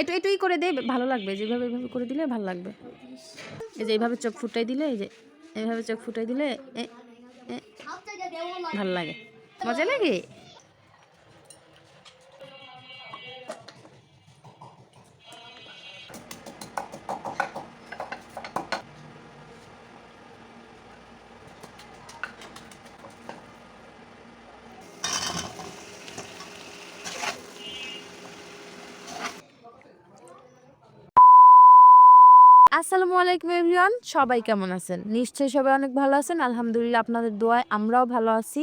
একটু একটুই করে দে, ভালো লাগবে। যেভাবে এভাবে করে দিলে ভালো লাগবে। এই যে এইভাবে চোখ ফুটাই দিলে, এই যে এইভাবে চোখ ফুটাই দিলে ভালো লাগে। মজা লাগে? আসসালামু আলাইকুম এভরিওয়ান, সবাই কেমন আছেন? নিশ্চয়ই সবাই অনেক ভালো আছেন, আলহামদুলিল্লাহ আপনাদের দোয়ায় আমরাও ভালো আছি।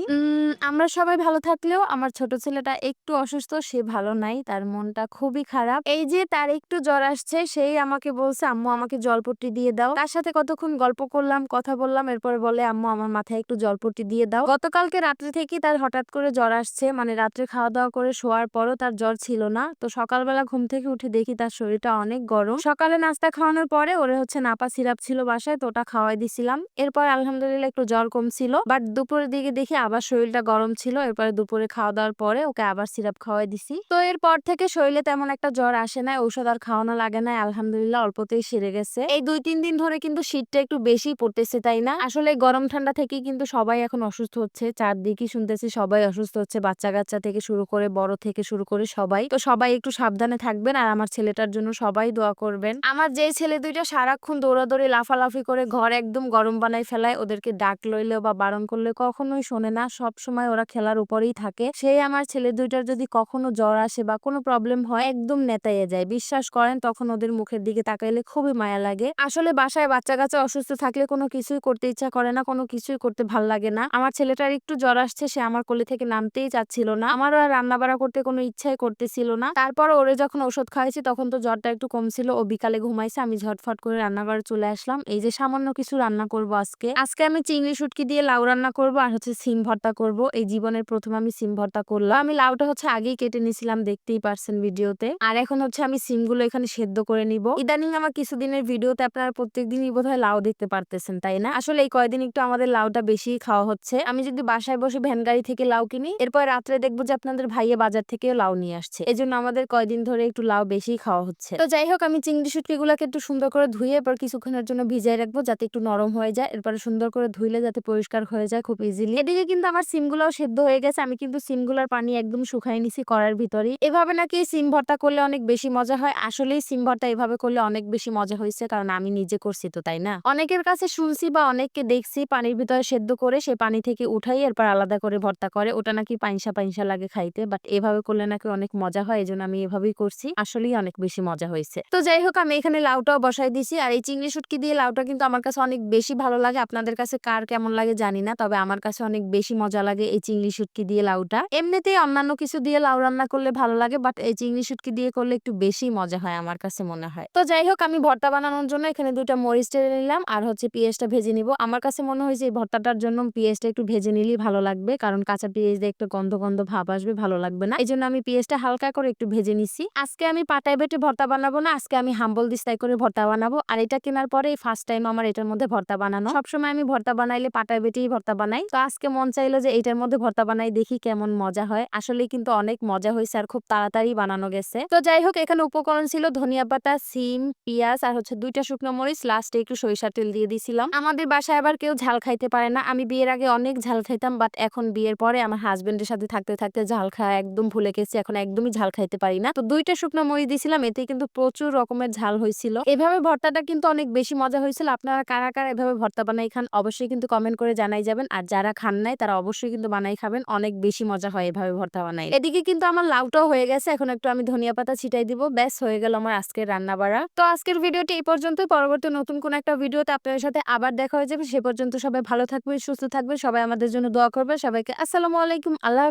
আমরা সবাই ভালো থাকলেও আমার ছোট ছেলেটা একটু অসুস্থ, সে ভালো নাই, তার মনটা খুবই খারাপ। এই যে তার একটু জ্বর আসছে, সেই আমাকে বলছে, আম্মু, আমাকে জলপট্টি দিয়ে দাও। তার সাথে কতক্ষণ গল্প করলাম, কথা বললাম, এরপর বলে, আম্মু, আমার মাথায় একটু জলপট্টি দিয়ে দাও। গতকালকে রাত্রে থেকে তার হঠাৎ করে জ্বর আসছে মানে রাত্রে খাওয়া দাওয়া করে শোয়ার পরও তার জ্বর ছিল না। তো সকালবেলা ঘুম থেকে উঠে দেখি তার শরীরটা অনেক গরম। সকালে নাস্তা খাওয়ানোর পরে ওরে হচ্ছে নাপা সিরাপ ছিল বাসায়, তো ওটা খাওয়াই দিছিলাম। এরপর আলহামদুলিল্লাহ একটু জ্বর কম ছিল বাট দুপুরের দিকে দেখি আবার শরীরটা গরম ছিল। এরপরে দুপুরে খাওয়া দাওয়ার পরে ওকে আবার সিরাপ খাওয়াই দিছি। তো এরপর থেকে শরীরে তেমন একটা জ্বর আসে না ঔষধ আর খাওয়ানো লাগে না আলহামদুলিল্লাহ অল্পতেই সেরে গেছে। এই দুই তিন দিন ধরে কিন্তু শীতটা একটু বেশি পড়তেছে, তাই না? আসলে গরম ঠান্ডা থেকেই কিন্তু সবাই এখন অসুস্থ হচ্ছে চারদিকে শুনতেছি সবাই অসুস্থ হচ্ছে বাচ্চা কাচ্চা থেকে শুরু করে, বড় থেকে শুরু করে সবাই। তো সবাই একটু সাবধানে থাকবেন আর আমার ছেলেটার জন্য সবাই দোয়া করবেন। আমার যে ছেলে দুইটা সারাক্ষণ দৌড়াদৌড়ি, লাফালাফি করে ঘর একদম গরম বানাই ফেলায়। ওদেরকে ডাক লইলেও বা বারণ করলে কখনোই শোনে না। সব সময় ওরা খেলার উপরেই থাকে। সেই আমার ছেলে দুইটার যদি কখনো জ্বর আসে বা কোনো প্রবলেম হয়, একদম নেতাইয়ে যায়। বিশ্বাস করেন, তখন ওদের মুখের দিকে তাকাইলে খুবই মায়া লাগে। আসলে বাসায় বাচ্চা কাচ্চা অসুস্থ থাকলে কোনো কিছুই করতে ইচ্ছা করে না, কোনো কিছুই করতে ভালো লাগে না। আমার ছেলেটার একটু জ্বর আসছে, সে আমার কোলে থেকে নামতেই চাচ্ছিল না। আমারও আর রান্না বাড়া করতে কোনো ইচ্ছাই করতেছিল না। তারপর ওরে যখন ওষুধ খাওয়াইছি, তখন তো জ্বরটা একটু কমছিল। ও বিকালে ঘুমাইছে, আমি ঝটফট করে রান্নাঘরে চলে আসলাম। এই যে সামান্য কিছু রান্না করব আজকে। আজকে আমি চিংড়ি, শুটকি দিয়ে লাউ রান্না করব আর হচ্ছে সিম ভর্তা করব। এই জীবনের প্রথম আমি সিম ভর্তা করলাম। আমি লাউটা হচ্ছে আগেই কেটে নিয়েছিলাম, দেখতেই পারছেন ভিডিওতে। আর এখন হচ্ছে আমি সিমগুলো এখানে সেদ্ধ করে নিব। ইদানিং আমার কিছুদিনের ভিডিওতে আপনারা প্রত্যেকদিনই বোধহয় লাউ দেখতে পারতেছেন, তাই না? আসলে এই কয়দিন একটু আমাদের লাউটা বেশি খাওয়া হচ্ছে। আমি যদি বাসায় বসে ভ্যান গাড়ি থেকে লাউ কিনি, এরপর রাত্রে দেখব যে আপনাদের ভাইয়ে বাজার থেকেও লাউ নিয়ে আসছে। এই জন্য আমাদের কয়দিন ধরে একটু লাউ বেশি খাওয়া হচ্ছে। তো যাই হোক, আমি চিংড়ি শুটকি গুলাকে একটু সুন্দর করে ধুয়ে এরপর কিছুক্ষণের জন্য ভিজাই রাখব যাতে একটু নরম হয়ে যায়। এরপরে সুন্দর করে ধুইলে যাতে পরিষ্কার হয়ে যায় খুব ইজিলি এদিকে কিন্তু আমার সিমগুলাও সেদ্ধ হয়ে গেছে। আমি কিন্তু সিমগুলার পানি একদম শুকাই নিছি করার ভিতরে এভাবে নাকি সিম ভর্তা করলে অনেক বেশি মজা হয়। আসলেই সিম ভর্তা এভাবে করলে অনেক বেশি মজা হয়েছে কারণ আমি নিজে করছি তো, তাই না? অনেকের কাছে শুনছি বা অনেককে দেখছি পানির ভিতরে সেদ্ধ করে সে পানি থেকে উঠাই এরপর আলাদা করে ভর্তা করে। ওটা নাকি পাইসা পাইসা লাগে খাইতে বাট এভাবে করলে নাকি অনেক মজা হয়। এই জন্য আমি এভাবেই করছি। আসলেই অনেক বেশি মজা হয়েছে। তো যাই হোক, আমি এখানে লাউটাও বসাই দিছি আর এই চিংড়ি শুটকি দিয়ে লাউটা কিন্তু আমার কাছে অনেক বেশি ভালো লাগে। আপনাদের কাছে কার কেমন লাগে জানি না, তবে আমার কাছে অনেক বেশি মজা লাগে এই চিংড়ি শুটকি দিয়ে লাউটা। এমনিতেই অন্যান্য কিছু দিয়ে লাউ রান্না করলে ভালো লাগে, বাট এই চিংড়ি শুটকি দিয়ে করলে একটু বেশি মজা হয় আমার কাছে মনে হয়। তো যাই হোক, আমি ভর্তা বানানোর জন্য এখানে দুটা মরিচ টেনে নিলাম আর হচ্ছে পেঁয়াজটা ভেজে নিব। আমার কাছে মনে হয়েছে এই ভর্তাটার জন্য পেঁয়াজটা একটু ভেজে নিলেই ভালো লাগবে, কারণ কাঁচা পেঁয়াজ দিয়ে একটু গন্ধ গন্ধ ভাব আসবে, ভালো লাগবে না। এই জন্য আমি পেঁয়াজটা হালকা করে একটু ভেজে নিছি। আজকে আমি পাটায় বেটে ভর্তা বানাবো না, আজকে আমি হাম্বল দিস্তাই করে ভর্তা বানাবো। আর এটা কেনার পরে ফার্স্ট টাইম আমার এটার মধ্যে ভর্তা বানানো। সবসময় আমি ভর্তা বানাইলে পাটায় বেটেই ভর্তা বানাই। তো আজকে মন চাইলো যে এটার মধ্যে ভর্তা বানাই, দেখি কেমন মজা হয়। আসলে কিন্তু অনেক মজা হয়েছে আর খুব তাড়াতাড়ি বানানো গেছে। তো যাই হোক, এখানে উপকরণ ছিল ধনিয়া পাতা, সিম, পেঁয়াজ আর হচ্ছে দুইটা শুকনো মরিচ। লাস্টে একটু সরিষার তেল দিয়ে দিছিলাম। আমাদের বাসায় আবার কেউ ঝাল খাইতে পারে না। আমি বিয়ের আগে অনেক ঝাল খাইতাম বাট এখন বিয়ের পরে আমার হাজবেন্ডের সাথে থাকতে থাকতে ঝাল খাওয়া একদম ভুলে গেছি। এখন একদমই ঝাল খাইতে পারি না। তো দুইটা শুকনো মরিচ দিছিলাম, এতে কিন্তু প্রচুর রকমের ঝাল হয়েছিল। এভাবে ভর্তাটা কিন্তু অনেক বেশি মজা হয়েছিল। আপনারা কারা কারা এভাবে ভর্তা বানাই খান অবশ্যই কিন্তু কমেন্ট করে জানাই যাবেন। আর যারা খান নাই, তারা অবশ্যই কিন্তু বানাই খাবেন। অনেক বেশি মজা হয় এভাবে ভর্তা বানাই এদিকে কিন্তু আমার লাউটাও হয়ে গেছে। এখন একটু আমি ধনিয়া পাতা ছিটাই দিব। ব্যাস, হয়ে গেল আমার আজকের রান্না বাড়া। তো আজকের ভিডিওটি এই পর্যন্ত পরবর্তী নতুন কোন একটা ভিডিওতে আপনাদের সাথে আবার দেখা হয়ে যাবে। সে পর্যন্ত সবাই ভালো থাকবে সুস্থ থাকবে সবাই আমাদের জন্য দোয়া করবে সবাইকে আসসালামু আলাইকুম। আল্লাহ।